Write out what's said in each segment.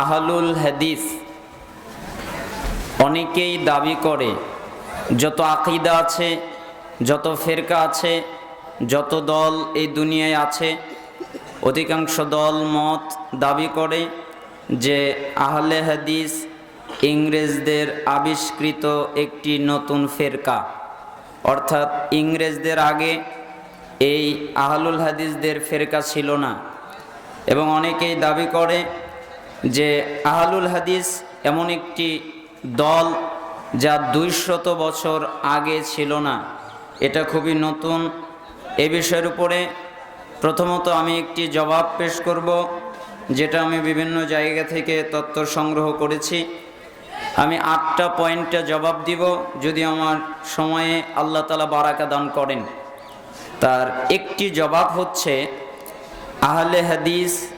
আহলুল হাদিস অনেকেই দাবি করে, যত আকিদা আছে, যত ফেরকা আছে, যত দল এই দুনিয়ায় আছে, অধিকাংশ দল মত দাবি করে যে আহলে হাদিস ইংরেজদের আবিষ্কৃত একটি নতুন ফেরকা। অর্থাৎ ইংরেজদের আগে এই আহলুল হাদিসদের ফেরকা ছিল না। এবং অনেকেই দাবি করে যে আহলুল হাদিস এমন একটি দল যা দুইশত বছর আগে ছিল না। এটা খুবই নতুন। এ বিষয়ের উপরে প্রথমত আমি একটি জবাব পেশ করব, যেটা আমি বিভিন্ন জায়গা থেকে তথ্য সংগ্রহ করেছি। আমি আটটা পয়েন্টে জবাব দিব, যদি আমার সময়ে আল্লাহ তালা বারাকা দান করেন। তার একটি জবাব হচ্ছে, আহলে হাদিস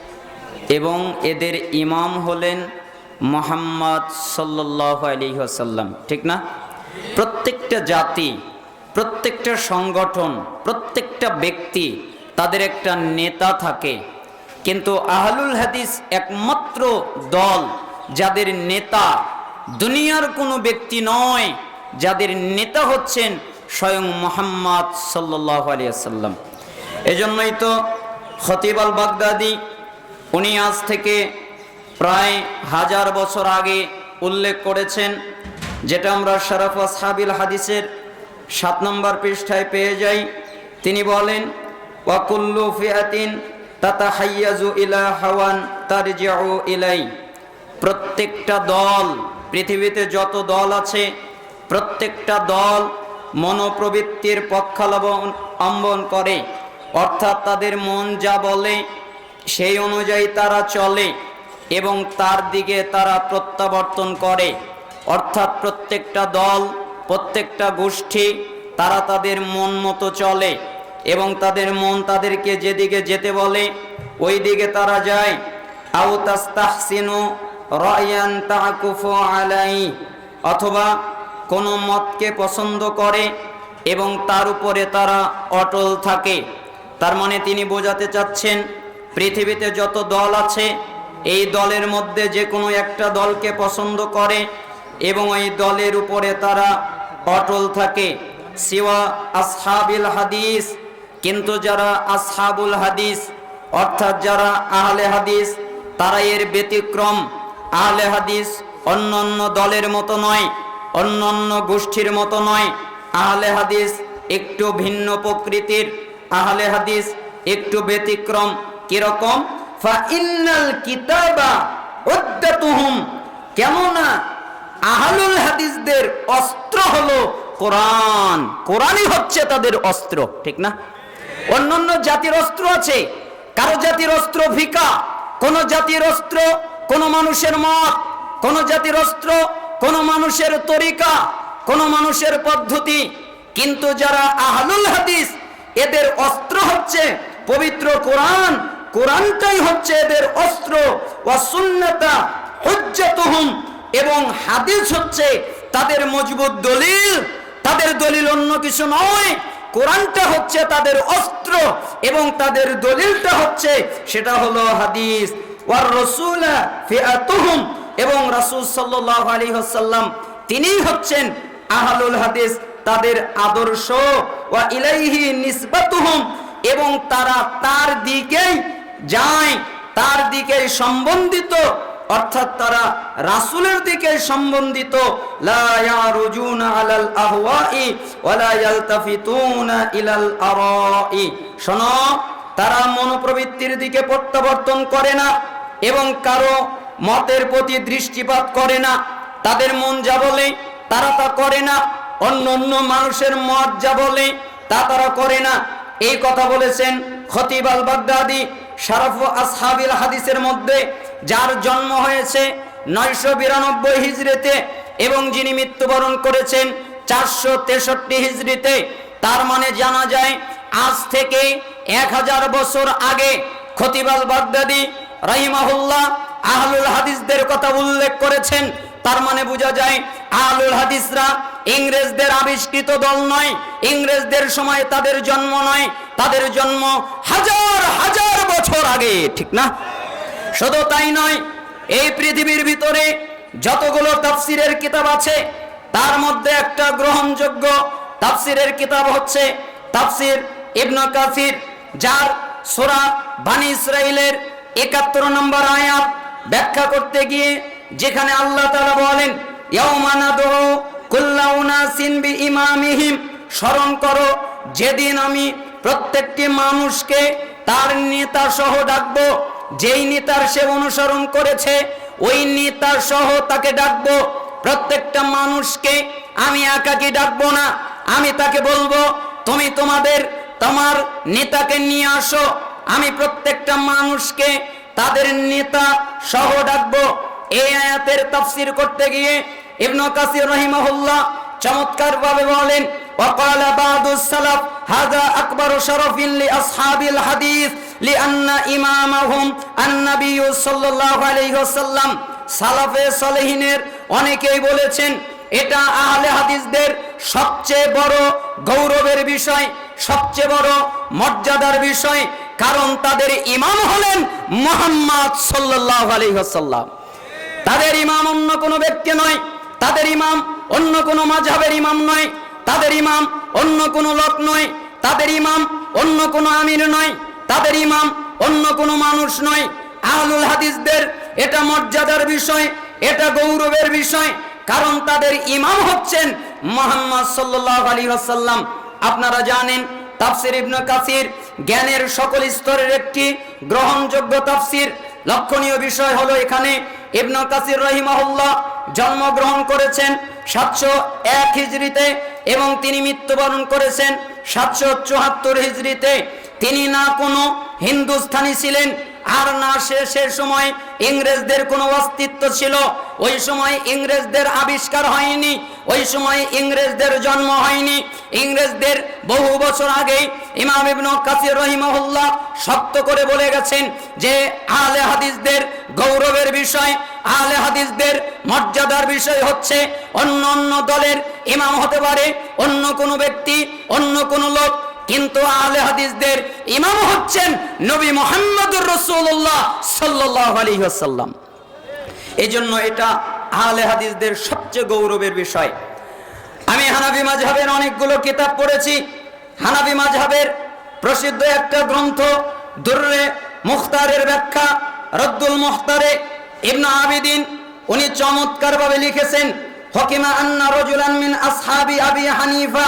এবং এদের ইমাম হলেন মোহাম্মদ সাল্লাহ আলী আসাল্লাম ঠিক না? প্রত্যেকটা জাতি, প্রত্যেকটা সংগঠন, প্রত্যেকটা ব্যক্তি তাদের একটা নেতা থাকে। কিন্তু আহলুল হাদিস একমাত্র দল যাদের নেতা দুনিয়ার কোনো ব্যক্তি নয়, যাদের নেতা হচ্ছেন স্বয়ং মোহাম্মদ সাল্লাহ আলিয়াল্লাম এজন্যই তো খতিব আল বাগদাদি উনি আজ থেকে প্রায় হাজার বছর আগে উল্লেখ করেছেন, যেটা আমরা শরফ সাবিল হাদিসের সাত নম্বর পৃষ্ঠায় পেয়ে যাই। তিনি বলেন ওয়াকুল্লু ফিয়াতিন তাতা হাইয়াজু ইলা হাওয়ান তার ইলাই। প্রত্যেকটা দল, পৃথিবীতে যত দল আছে, প্রত্যেকটা দল মনোপ্রবৃত্তির পক্ষাবলম্বন করে। অর্থাৎ তাদের মন যা বলে সেই অনুযায়ী তারা চলে এবং তার দিকে তারা প্রত্যাবর্তন করে। অর্থাৎ প্রত্যেকটা দল, প্রত্যেকটা গোষ্ঠী, তারা তাদের মন মতো চলে এবং তাদের মন তাদেরকে যেদিকে যেতে বলে ওই দিকে তারা যায়। রয়ান আলাই, অথবা কোনো মতকে পছন্দ করে এবং তার উপরে তারা অটল থাকে। তার মানে তিনি বোঝাতে চাচ্ছেন পৃথিবীতে যত দল আছে, এই দলের মধ্যে যে কোনো একটা দলকে পছন্দ করে এবং এই দলের উপরে তারা অটল থাকে। সিওয়া আসহাবিল হাদিস, কিন্তু যারা আসহাবুল হাদিস, অর্থাৎ যারা আহলে হাদিস, তারা এর ব্যতিক্রম। আহলে হাদিস অন্য অন্য দলের মতো নয় অন্য অন্য গোষ্ঠীর মতো নয়। আহলে হাদিস একটু ভিন্ন প্রকৃতির, আহলে হাদিস একটু ব্যতিক্রম। কীরকম? ফা ইন্নাল কিতাবা উদ্দাতুহুম। কেননা আহলুল হাদিসদের অস্ত্র হলো কোরআন। কোরআনই হচ্ছে তাদের অস্ত্র, ঠিক না? অন্যান্য জাতির অস্ত্র আছে। কারও জাতির অস্ত্র ভিকা, কোন জাতির অস্ত্র কোন মানুষের মত, কোন জাতির অস্ত্র কোন মানুষের তরিকা, কোন মানুষের পদ্ধতি। কিন্তু যারা আহলুল হাদিস, এদের অস্ত্র হচ্ছে পবিত্র কোরআন কোরআনটাই হচ্ছে এদের অস্ত্র ওয়াসুন্নতা হুজ্জাতুহুম, এবং হাদিস হচ্ছে তাদের মজবুত দলিল। তাদের দলিল অন্য কিছু নয়, কোরআনটা হচ্ছে তাদের অস্ত্র, এবং তাদের দলিলটা হচ্ছে সেটা হলো হাদিস। ওয়ার রসুলা ফিআতুহুম, এবং রাসূল সাল্লাল্লাহু আলাইহি ওয়াসাল্লাম তিনিই হচ্ছেন আহলুল হাদিস, তাদের আদর্শ। ওয়া ইলাইহি নিসবাতুহুম, এবং তারা তার দিকেই যায়, তার দিকে সম্বন্ধিত, অর্থাৎ তারা রাসুলের দিকে সম্বন্ধিত। তারা মনোপ্রবৃত্তির দিকে প্রত্যাবর্তন করে না এবং কারও মতের প্রতি দৃষ্টিপাত করে না। তাদের মন যা বলে, তারা তা করে না। অন্য অন্য মানুষের মত যা বলে, তা তারা করে না। এই কথা বলেছেন খতিব আল বাগদাদি শারফ আসহাবিল হাদিসের মধ্যে, যার জন্ম হয়েছে নয়শো বিরানব্বই হিজড়িতে এবং যিনি মৃত্যুবরণ করেছেন চারশো তেষট্টি হিজড়িতে তার মানে জানা যায় আজ থেকে এক হাজার বছর আগে খতিবাল বাগদাদি রাহিমাহুল্লাহ আহলুল হাদিসদের কথা উল্লেখ করেছেন। তার মানে বোঝা যায় আহলুল হাদিসরা ইংরেজদের আবিষ্কৃত দল নয়, ইংরেজদের সময় তাদের জন্ম নয়, তাদের জন্ম হাজার হাজার বছর আগে, ঠিক না? শুধু তাই নয়, এই পৃথিবীর ভিতরে যতগুলো তাফসিরের কিতাব আছে, তার মধ্যে একটা গ্রহণযোগ্য তাফসিরের কিতাব হচ্ছে তাফসির ইবনে কাসির, যার সূরা বানি ইসরাইলের একাত্তর নম্বর আয়াত ব্যাখ্যা করতে গিয়ে, যেখানে আল্লাহ তাআলা বলেন বিইমামিহিম স্মরণ করো, যেদিন আমি প্রত্যেকটি মানুষকে তার নেতা সহ ডাকবো। যেই নেতার সে অনুসরণ করেছে, ওই নেতার সহ তাকে ডাকবো। প্রত্যেকটা মানুষকে আমি একাকে ডাকবো না। আমি তাকে বলব, তুমি তোমাদের, তোমার নেতাকে নিয়ে আসো। আমি প্রত্যেকটা মানুষকে তাদের নেতা সহ ডাকবো। এই আয়াতের তাফসির করতে গিয়ে ইবনু কাসির রহিমাহুল্লাহ চমৎকারভাবে বলেন ওয়াকালা বাদুস সালাফ হাদা আকবর শরফিন লি আসহাবিল হাদিস লি আন্না ইমামাহুম আন্নাবী সাল্লাল্লাহু আলাইহি ওয়াসাল্লাম। সালাফে সালেহিনের অনেকেই বলেছেন, এটা আহলে হাদিসদের সবচেয়ে বড় গৌরবের বিষয়, সবচেয়ে বড় মর্যাদার বিষয়, কারণ তাদের ইমাম হলেন মোহাম্মদ সাল্লাহ আলহ্লাম তাদের ইমাম অন্য কোনো ব্যক্তি নয়, তাদের ইমাম অন্য কোনো মাঝহের ইমাম নয়, তাদের ইমাম অন্য কোনো লোক নয়, তাদের ইমাম, অন্য কোনো আমির নয়, তাদের ইমাম, অন্য কোনো মানুষ নয়। আহলুল হাদিসদের এটা মর্যাদার বিষয়, এটা গৌরবের বিষয়, কারণ তাদের ইমাম হচ্ছেন মোহাম্মদ আলাইহি ওয়াসাল্লাম। আপনারা জানেন, তাফসির ইবনে কাসির জ্ঞানের সকল স্তরের একটি গ্রহণযোগ্য তাফসির। লক্ষণীয় বিষয় হলো এখানে ইবনে কাসির রহিমাহুল্লাহ জন্মগ্রহণ করেছেন সাতশো এক হিজড়িতে এবং তিনি মৃত্যুবরণ করেছেন সাতশো চুয়াত্তর হিজড়িতে। তিনি না কোনো হিন্দুস্থানি ছিলেন, আর না সে সে সময় ইংরেজদের কোনো অস্তিত্ব ছিল। ওই সময় ইংরেজদের আবিষ্কার হয়নি। ওই সময় ইংরেজদের জন্ম হয়নি। ইংরেজদের বহু বছর আগে ইমাম ইবনু কাসির রহিমাহুল্লাহ শক্ত করে বলে গেছেন যে, আহলে হাদিসদের গৌরবের বিষয়, আহলে হাদিসদের মর্যাদার বিষয় হচ্ছে অন্য অন্য দলের ইমাম হতে পারে, অন্য কোনো ব্যক্তি, অন্য কোনো লোক কিন্তু আহলে হাদিসদের ইমাম হচ্ছেন নবী মোহাম্মদুর রসুল্লাহ সাল্লাহ আলী আসাল্লাম এই জন্য এটা আহলে হাদিসদের সবচেয়ে গৌরবের বিষয়। আমি হানাবি মাঝহাবের অনেকগুলো কিতাব পড়েছি। হানাবি মাঝহাবের প্রসিদ্ধ একটা গ্রন্থ দুর্রে মুখতারের ব্যাখ্যা, রদ্দুল মুখতারে ইবনা আবিদিন, উনি চমৎকারভাবে লিখেছেন, হকিমা আন্না রজুলান মিন আসহাবি আবি হানিফা